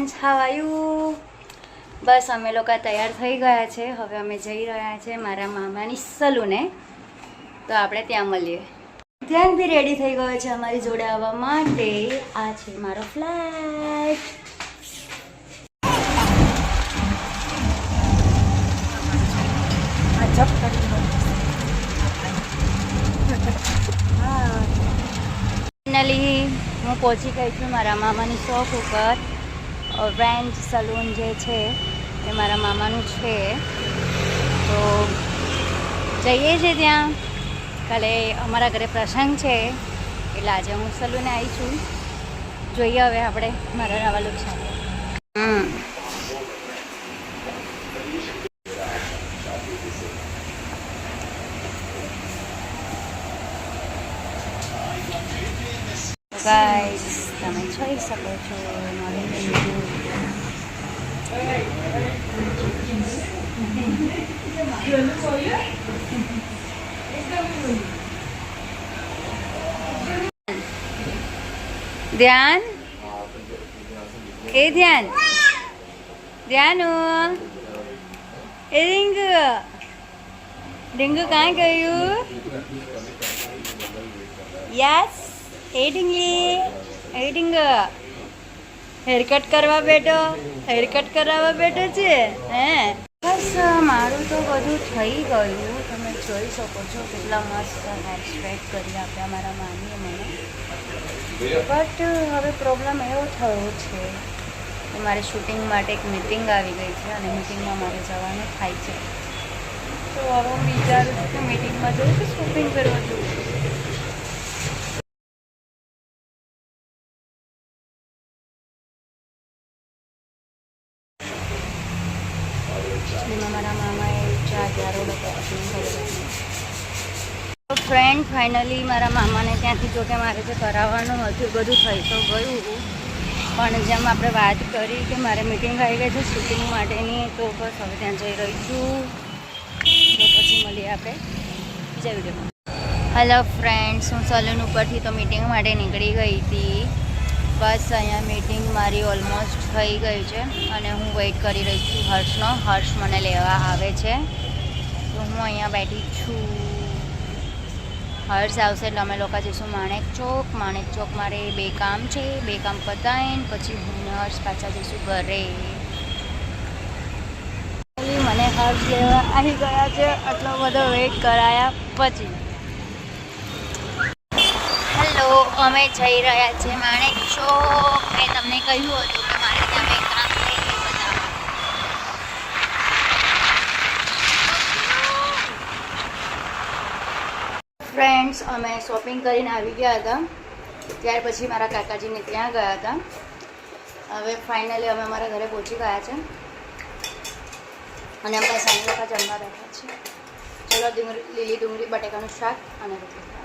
Friends how આયુ બસ, અમે લોકો તૈયાર થઈ ગયા છે. હવે અમે જઈ રહ્યા છે મારા મામાની સલૂને. તો આપણે ત્યાં મળીએ. ધ્યાન બી રેડી થઈ ગયો છે અમારી જોડે આવવા માટે. આ છે મારો ફ્લેટ ફાઇનલી હું. પહોંચી ગઈ છું મારા મામાની શોપ ઉપર. રેન્જ સલૂન જે છે, એ મારા મામાનું છે. તો જઈએ છીએ ત્યાં. કાલે અમારા ઘરે પ્રસંગ છે, એટલે આજે હું સલૂને આવી છું. જોઈએ હવે આપણે મારા નવા લુક સાથે ગાઈસ તમે જોઈ શકો છો મારું video. ધ્યાન એ ધ્યાન ધ્યાનો એ રિંગુ રિંગુ કાં ગયું યસ એ એડિંગ હેરકટ કરવા બેઠો હેરકટ કરાવવા બેઠો છે, હે? બસ, મારું તો બધું થઈ ગયું. તમે જોઈ શકો છો કેટલા મસ્ત હેર સ્ટ્રેટ કરી આપ્યા મારા મામીએ મને. બટ હવે પ્રોબ્લેમ એવો થયો છે કે મારે શૂટિંગ માટે એક મિટિંગ આવી ગઈ છે અને મિટિંગમાં મારે જવાનું થાય છે. તો હવે હું વિચારું છું કે મિટિંગમાં જઉં કે શૂટિંગ કરવા જવું મારા મામાએ ચા ગ્યારો તો ફ્રેન્ડ ફાઇનલી મારા મામાને ત્યાંથી જો કે મારે જે કરાવવાનું હતું બધું થઈ તો ગયું. પણ જેમ આપણે વાત કરી કે મારે મિટિંગ આવી ગઈ છે શૂટિંગ માટેની, તો બસ હવે ત્યાં જઈ રહી છું. તો પછી મળીએ આપણે બીજા વિડીયોમાં. હેલો ફ્રેન્ડ્સ હું સલૂન ઉપરથી તો મિટિંગ માટે નીકળી ગઈ હતી. બસ અહીંયા મીટિંગ મારી ઓલમોસ્ટ થઈ ગઈ છે અને હું વેઇટ કરી રહી છું હર્ષનો. હર્ષ મને લેવા આવે છે. તો હું અહીંયા બેઠી છું. હર્ષ આવશે એટલે અમે લોકો જઈશું માણેક ચોક. માણેક ચોક મારે બે કામ છે. બે કામ પતાવીને પછી હું હર્ષ પાછા જઈશું ઘરે. મને હર્ષ લેવા આવી ગયા છે. આટલો બધો વેઇટ કરાયા પછી. અમે જઈ રહ્યા છીએ. માણેક ચોક મેં તમને કહ્યું હતું કે મારે ત્યાં મેં કામ ફ્રેન્ડ્સ અમે શોપિંગ કરીને આવી ગયા હતા. ત્યાર પછી મારા કાકાજીને ત્યાં ગયા હતા. હવે ફાઇનલી અમે અમારા ઘરે પહોંચી ગયા છે. અને અમે સાંજે લોકો જમવા બેઠા છે ચલો ડુંગળી, લીલી ડુંગળી, બટેકાનું શાક અને રોટલી.